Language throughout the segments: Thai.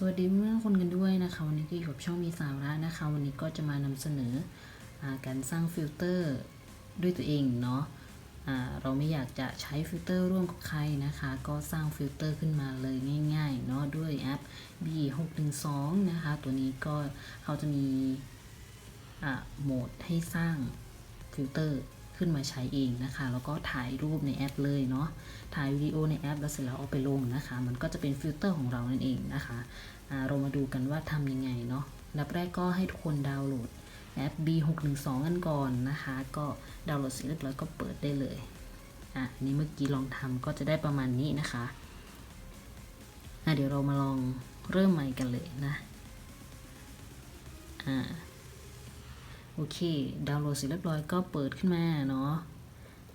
สวัสดีเพื่อนคนกันด้วยนะคะ วันนี้ก็อยู่กับช่องมีสาระนะคะ วันนี้ก็จะมานำเสนออการสร้างฟิลเตอร์ด้วยตัวเองเนาะเราไม่อยากจะใช้ฟิลเตอร์ร่วมกับใครนะคะ ก็สร้างฟิลเตอร์ขึ้นมาเลยง่ายๆเนาะด้วยแอป B612 นะคะ ตัวนี้ก็เขาจะมีโหมดให้สร้างฟิลเตอร์ ขึ้นมาใช้เองนะคะ แล้วก็ถ่ายรูปในแอปเลยเนาะถ่ายวิดีโอในแอป แล้วเสร็จแล้วเอาไปลงนะคะ มันก็จะเป็นฟิลเตอร์ของเรานั่นเองนะคะเรามาดูกันว่าทำยังไงเนาะอันดับแรกก็ให้ทุกคนดาวน์โหลดแอป B612 กันก่อนนะคะ ก็ดาวน์โหลดเสร็จเรียบร้อยก็เปิดได้เลยอะนนี้เมื่อกี้ลองทำก็จะได้ประมาณนี้นะคะอะเดี๋ยวเรามาลองเริ่มใหม่กันเลยนะอ่า โอเค ดาวน์โหลดเสร็จเรียบร้อยก็เปิดขึ้นมาเนาะ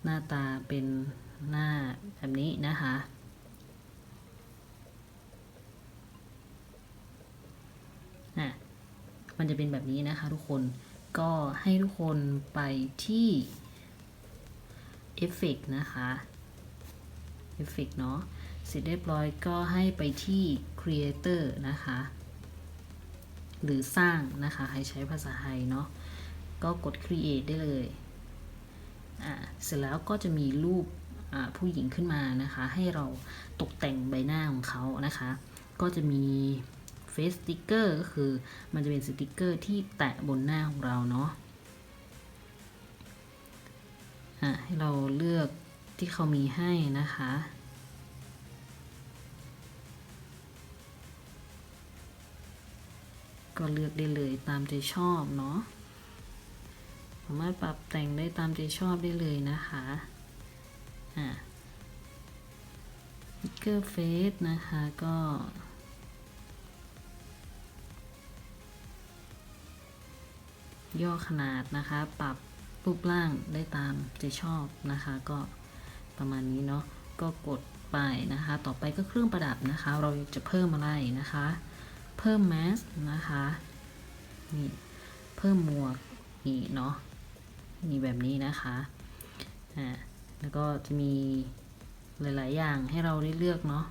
หน้าตาเป็นหน้าแบบนี้นะคะอะมันจะเป็นแบบนี้นะคะทุกคน ก็ให้ทุกคนไปที่เอฟเฟกนะคะเอฟเฟกเนาะ เสร็จเรียบร้อยก็ให้ไปที่ Creator นะคะ หรือสร้างนะคะ ให้ใช้ภาษาไทยเนาะ ก็กด create ได้เลยอ่าเสร็จแล้วก็จะมีรูปผู้หญิงขึ้นมานะคะ ให้เราตกแต่งใบหน้าของเขานะคะ ก็จะมี face sticker ก็คือมันจะเป็นสติกเกอร์ที่แตะบนหน้าของเราเนาะอ่าให้เราเลือกที่เขามีให้นะคะ ก็เลือกได้เลยตามใจชอบเนาะามารถปรับแต่งได้ตามใจชอบได้เลยนะคะอ่าสติกเกอร์เฟซนะคะก็ย่อขนาดนะคะ ปรับรูปร่างได้ตามใจชอบนะคะ ก็ประมาณนี้เนาะก็กดไปนะคะ ต่อไปก็เครื่องประดับนะคะ เราจะเพิ่มอะไรนะคะ เพิ่มแมสนะคะนี่เพิ่มหมวกนี่เนาะ มีแบบนี้นะคะอ่าแล้วก็จะมีหลาย ๆ อย่างให้เราได้เลือกเนาะ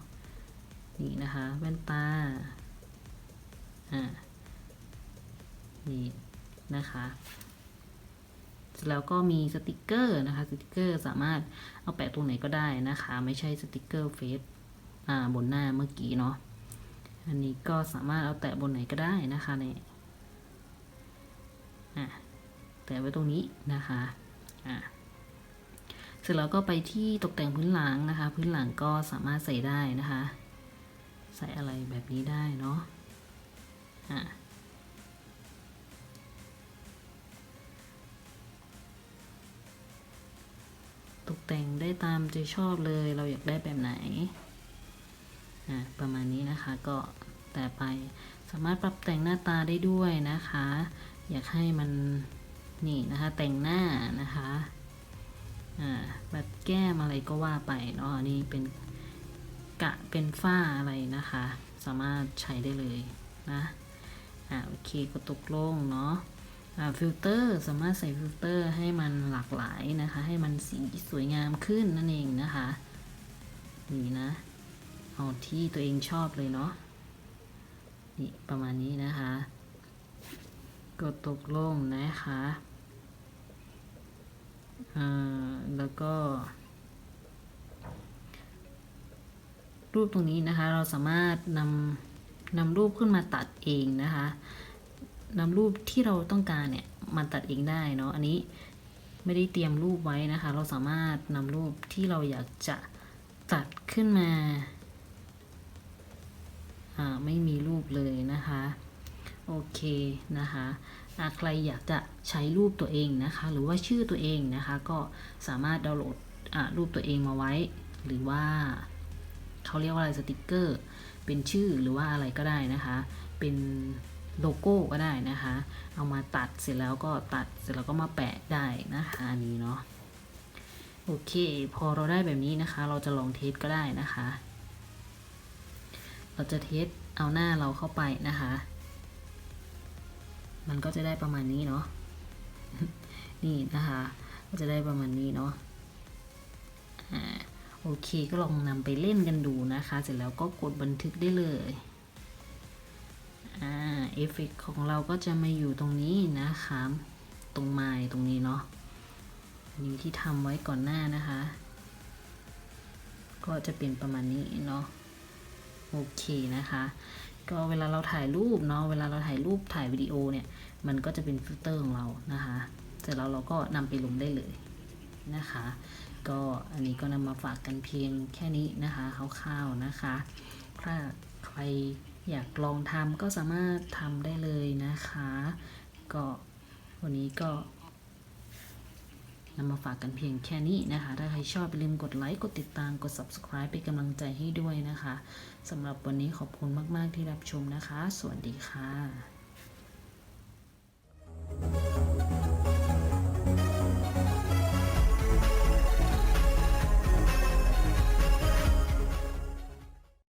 นี่นะคะแว่นตาอ่านี่นะคะแล้วก็มีสติกเกอร์นะคะสติกเกอร์สามารถเอาแปะตรงไหนก็ได้นะคะ ไม่ใช่สติกเกอร์เฟซอ่าบนหน้าเมื่อกี้เนาะอันนี้ก็สามารถเอาแตะบนไหนก็ได้นะคะเนี่ยอะ แตะไว้ตรงนี้นะคะอะเสร็จแล้วก็ไปที่ตกแต่งพื้นหลังนะคะ พื้นหลังก็สามารถใส่ได้นะคะ ใส่อะไรแบบนี้ได้เนาะอะตกแต่งได้ตามใจชอบเลยเราอยากได้แบบไหนอะประมาณนี้นะคะก็แต่ไปสามารถปรับแต่งหน้าตาได้ด้วยนะคะ อยากให้มัน นี่นะคะแต่งหน้านะคะอ่าแบบแก้มอะไรก็ว่าไปเนาะนี่เป็นกะเป็นฝ้าอะไรนะคะ สามารถใช้ได้เลยนะอ่าโอเคก็ตกลงเนาะอ่าฟิลเตอร์สามารถใส่ฟิลเตอร์ให้มันหลากหลายนะคะ ให้มันสีสวยงามขึ้นนั่นเองนะคะนี่นะ เอาที่ตัวเองชอบเลยเนาะนี่ประมาณนี้นะคะ กดตกลงนะคะ แล้วก็ รูปตรงนี้นะคะ เราสามารถนำนำรูปขึ้นมาตัดเองนะคะนำรูปที่เราต้องการเนี่ยมาตัดเองได้เนาะอันนี้ไม่ได้เตรียมรูปไว้นะคะ เราสามารถนำรูปที่เราอยากจะตัดขึ้นมา ไม่มีรูปเลยนะคะ โอเคนะคะใครอยากจะใช้รูปตัวเองนะคะ หรือว่าชื่อตัวเองนะคะ ก็สามารถดาวน์โหลดรูปตัวเองมาไว้ หรือว่าเขาเรียกว่าอะไรสติกเกอร์ เป็นชื่อหรือว่าอะไรก็ได้นะคะ เป็นโลโก้ก็ได้นะคะ เอามาตัดเสร็จแล้วก็ตัดเสร็จแล้วก็มาแปะได้นะคะอันนี้เนาะโอเค พอเราได้แบบนี้นะคะ เราจะลองเทสก็ได้นะคะ เราจะเทสเอาหน้าเราเข้าไปนะคะ มันก็จะได้ประมาณนี้เนาะนี่นะคะ ก็จะได้ประมาณนี้เนาะโอเคก็ลองนำไปเล่นกันดูนะคะ เสร็จแล้วก็กดบันทึกได้เลยอ่าเอฟเฟกของเราก็จะมาอยู่ตรงนี้นะคะ ตรงไม้ตรงนี้เนาะอันนี้ที่ทำไว้ก่อนหน้านะคะ ก็จะเป็นประมาณนี้เนาะโอเคนะคะ ก็เวลาเราถ่ายรูปเนาะเวลาเราถ่ายรูปถ่ายวิดีโอเนี่ย มันก็จะเป็นฟิลเตอร์ของเรานะคะเสร็จแล้วเราก็นำไปลงได้เลยนะคะ ก็อันนี้ก็นำมาฝากกันเพียงแค่นี้นะคะคร่าวๆนะคะ ถ้าใครอยากลองทำก็สามารถทำได้เลยนะคะ ก็วันนี้ก็ นำมาฝากกันเพียงแค่นี้นะคะ ถ้าใครชอบอย่าลืมกดไลค์ กดติดตาม กด subscribe เป็นกำลังใจให้ด้วยนะคะสำหรับวันนี้ขอบคุณมาก ๆ ที่รับชมนะคะ สวัสดีค่ะ